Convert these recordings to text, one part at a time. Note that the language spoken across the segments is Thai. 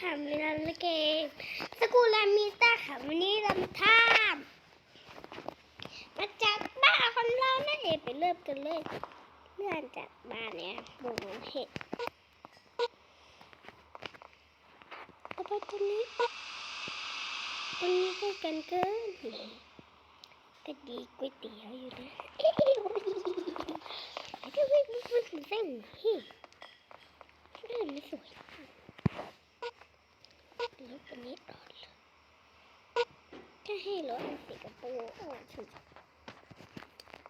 ค่ะมีลำเกมสกุลามีตาค่ะวันนี้ลำท่ามมาจากบ้านของเรานั่นเองไปเริ่มกันเลยเลื่อนจากบ้านเนี่ยบุงเห็ดเอาไปตรงนี้ตรงนี้ก็กันเกินก็ดีก๋วยเตี๋ยวอยู่นะเอ้ยไอ้ที่วิ่งมันมันเส้นเฮ้ยเรื่องไม่สวย ล้วอันนี้ออกเลยถ้าให้รถอันสีกระปรงออกถึง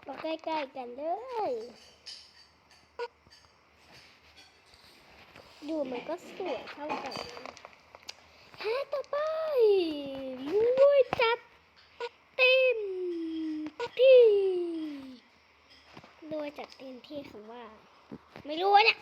เราใกล้ๆกันเลย ดูมันก็สวยเท่ากันฮะต่อไปลุยจัดเต็มที่รวยจัดเต็มที่คำว่า ไม่รู้เนี่ย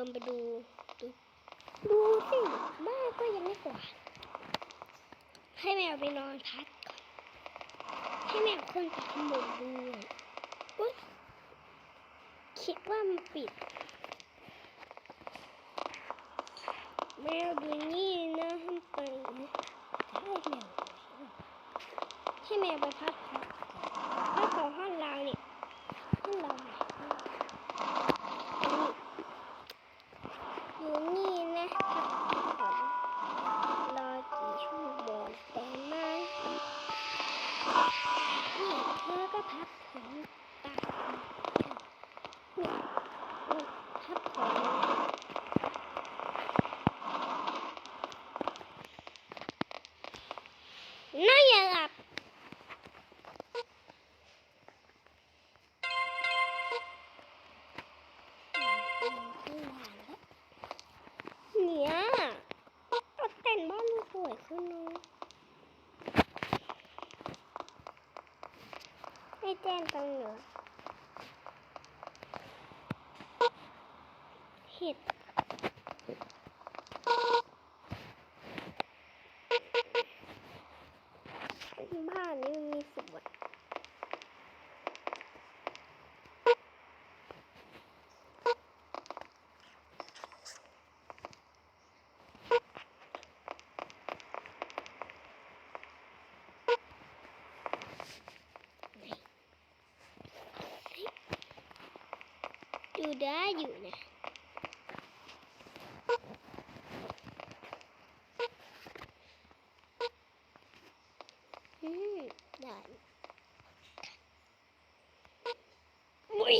ดินไปดู ดูดูสิบ้านก็ยังไม่กวาดให้แมวไปนอนพักก่อน ให้แมวขึ้นไปข้างบนด้วยอุ๊ยคิดว่ามันปิด แมวดูนี่นะห้ามไปนะให้แมวให้แมวไปพักผ่อนพักของห้องเราเนี่ยห้องเรา จ้งตำรวจเห็ด ดูได้อยู่นะอืมได้อุ้ย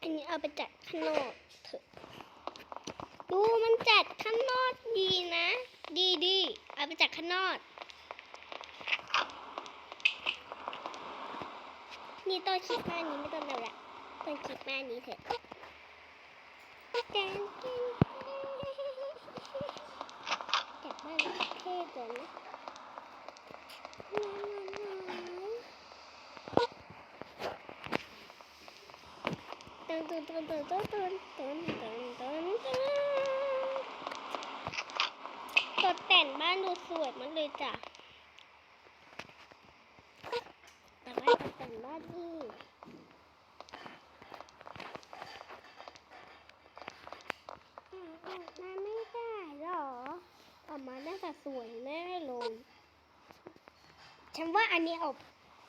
อันนี้เอาไปจัดข้างนอกเถอะ ดูมันจัดข้างนอกดีนะ ดีดีเอาไปจัดข้างนอกนี่ต้นคลิปหน้านี้ไม่ต้องเดาละ ต้นคลิปหน้านี้เถอะแจงแจงจัดบ้านแล้เท่เกินะตึนตึนตึนตึนตึนตึนตึนตึนตึนตกแต่งบ้านดูสวยมากเลยจ้ะแต่ว่าตกแต่งบ้านนี่ออกมาไม่ได้หรอออกมาน่าจะสวยแน่เลย ฉันว่าอันนี้ออก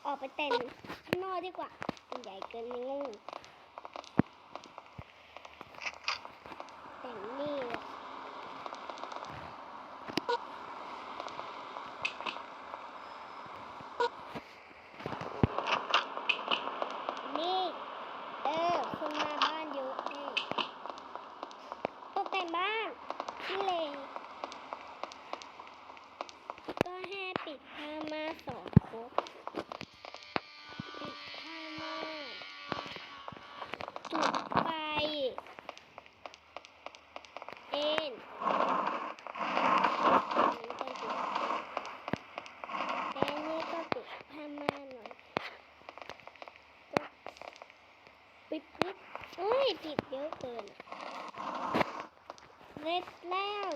ออกไปเต็มข้างนอกดีกว่ามันใหญ่เกินไม่งง ม่สองครบติดข้าวแม่จุดไฟเอ็นแล้วนี่ก็ติดผ้าม่านหน่อยปิดปิฮ้ยติดเยอะเกินเสร็จแล้ว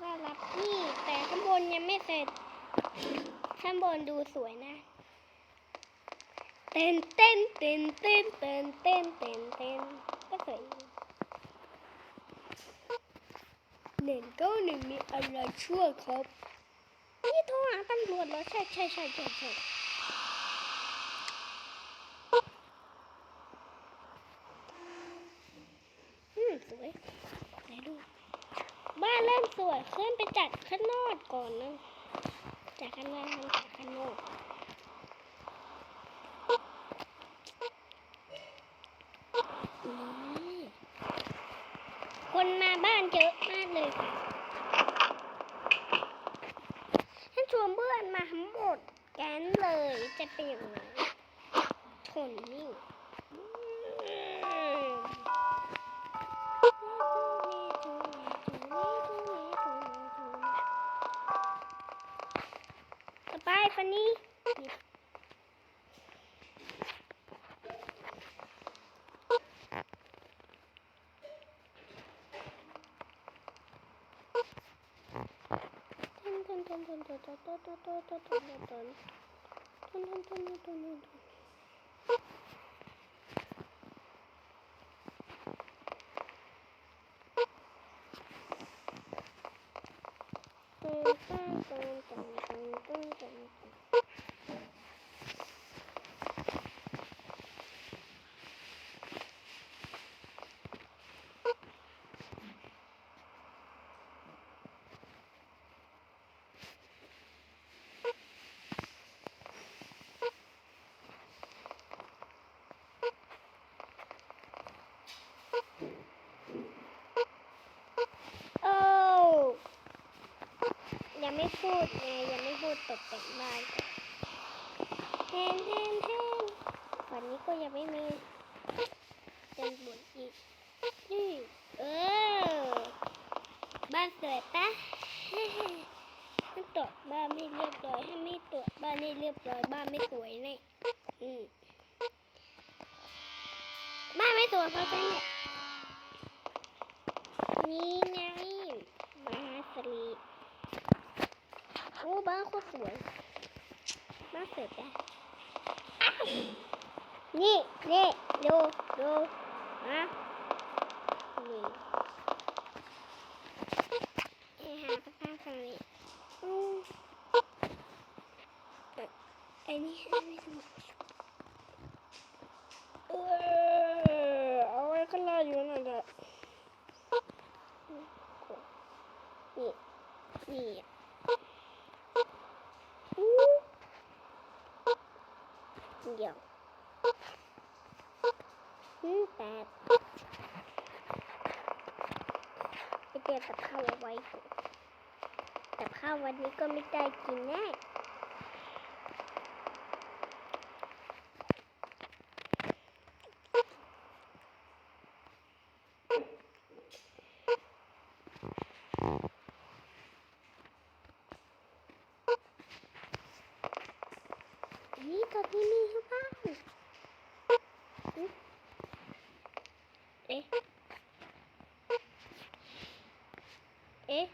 ก็รับนี่แต่ข้างบนยังไม่เสร็จ ข้างบนดูสวยนะเต้นเต้นเต้นเต้นเต้นเต้นเต้นเต้นก็สวยหนึ่งเก้าหนึ่งมีอะไรชั่วครับนี่โทรหาตำรวจแล้วใช่ใช่ใช่ใช่ใช่สวยไหนดูบ้านเริ่มสวยขึ้นไปจัดข้างนอกก่อนนะ จากข้างหน้าจากข้างนอกนี่คนมาบ้านเยอะมากเลยค่ะฉันชวนเพื่อนมาทั้งหมดแก๊งเลยจะเป็นอย่างไรทนนี่ tonton tonton tonton tonton tonton tonton tonton พูดไงยังไม่พูดตกแต่งบ้านแทนแทนแทนวันนี้ก็ยังไม่มีเดินบนอีกนี่เออบ้านสวยปะถ้าตรวจบ้านไม่เรียบร้อยถ้าไม่ตรวจบ้านไม่เรียบร้อยบ้านไม่สวยแน่อืมบ้านไม่สวยเพราะฉะนั้นนี่ไงมหาสลี โอ้บ้านโคตรสวยบ้านสวยจ้ะอ้าวนี่นี่ดูดูนะนี่เอ้หาภาษาสลีอืมเอ่อไอ้นี่ให้ไม่สมเออเอาไว้ก็รออยู่นั่นแหละนี่นี่อะอู้ เดี๋ยวอืมแปดไปเก็บกับข้าวเอาไว้แต่ข้าววันนี้ก็ไม่ได้กินแน่ตอนนี้มีหรือเปล่าอืมเอ๊ะ เอ๊ะ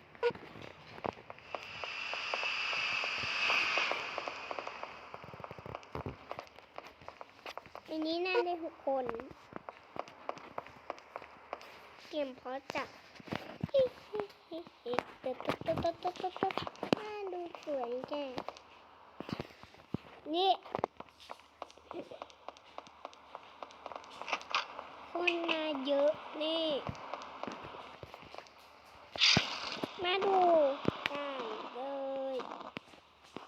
อันนี้น่าได้หกคน เกมพราะจับฮิฮิฮิฮิตึ๊ดตึ๊ดตึ๊ดตึ๊ดตึ๊ดตึ๊ดตึ๊ดน่าดูสวยจังนี่มาเยอะนี่ มาดูได้เลย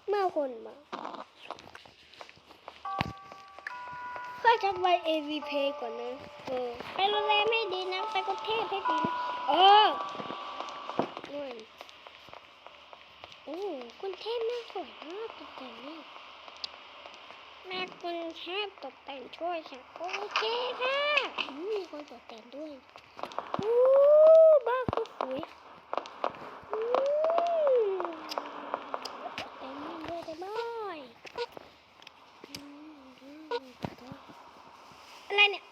เมื่อคนมาก็จะไป AVP ก่อนนะเออไปโรงแรมไม่ดีนะ ไปกรุงเทพให้ดีนะเออนู่นโอ้กรุงเทพน่าสวยมากตกแต่งนี่แม่กรุงเทพตกแต่งช่วยฉันโอเคค่ะมีคนตกแต่งด้วยโอ้บ้าก็สวยอืมตกแต่งนี่ด้วยได้ไหมอืมอืมอะไรเนี่ย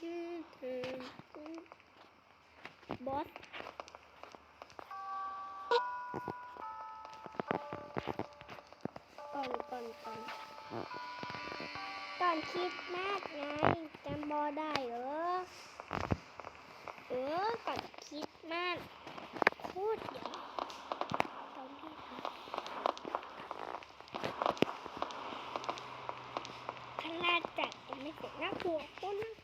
อืมอืม บอส ก่อนก่อนก่อนก่อน คิดมากไงจำบอได้เหรอเออก่อนคิดมากโคตรใหญ่ตอนที่ทำขนาดจัดยังไม่เสร็จน่ากลัวโคตรน่ากลัว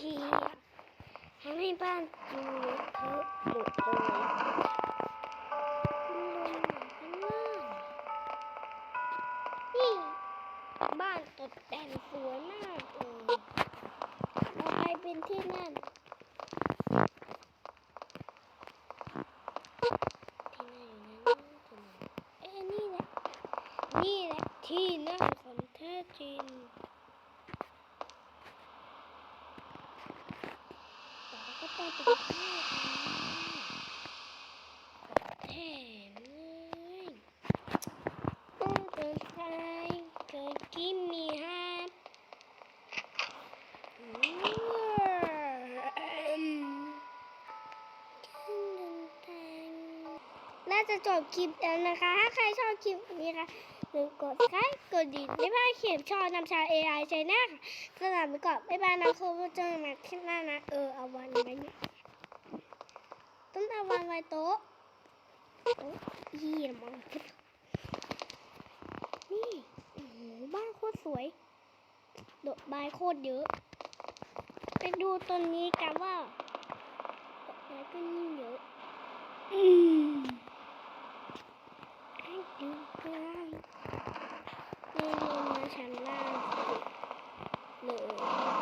ขียทำให้บ้านดูเทอะหมดเลยลงมาข้างล่างนี่บ้านตกแต่งสวยมากเลยเราไปเป็นที่นั่น ที่ไหนนะที่ไหนเอ้ยนี่แหละ นี่แหละที่นั่งของแท้จริง แล้วก็ต้องไปข้าวกันแถมเลยต้องเดินทาง เกิดกินมีฮับอืมน่าจะจบคลิปแล้วนะคะ ถ้าใครชอบคลิปนี้ค่ะลืมกดไลค์กดดีไม่พลาดคลิปชอบนำชา AI ใช้หน้าค่ะสำหรับไปก่อนบ๊ายบายนะคุณผู้ชมมาคลิปหน้านะ เออ เอาวันไว้เนี่ยต้องเอาวันไว้โต๊ะโต๊ะยี่มอง วยดอกไม้โคตรเยอะ ไปดูต้นนี้กันว่าดอกไม้ก็นี่เยอะให้ดูกันนี่ลงมาชั้นล่างเลย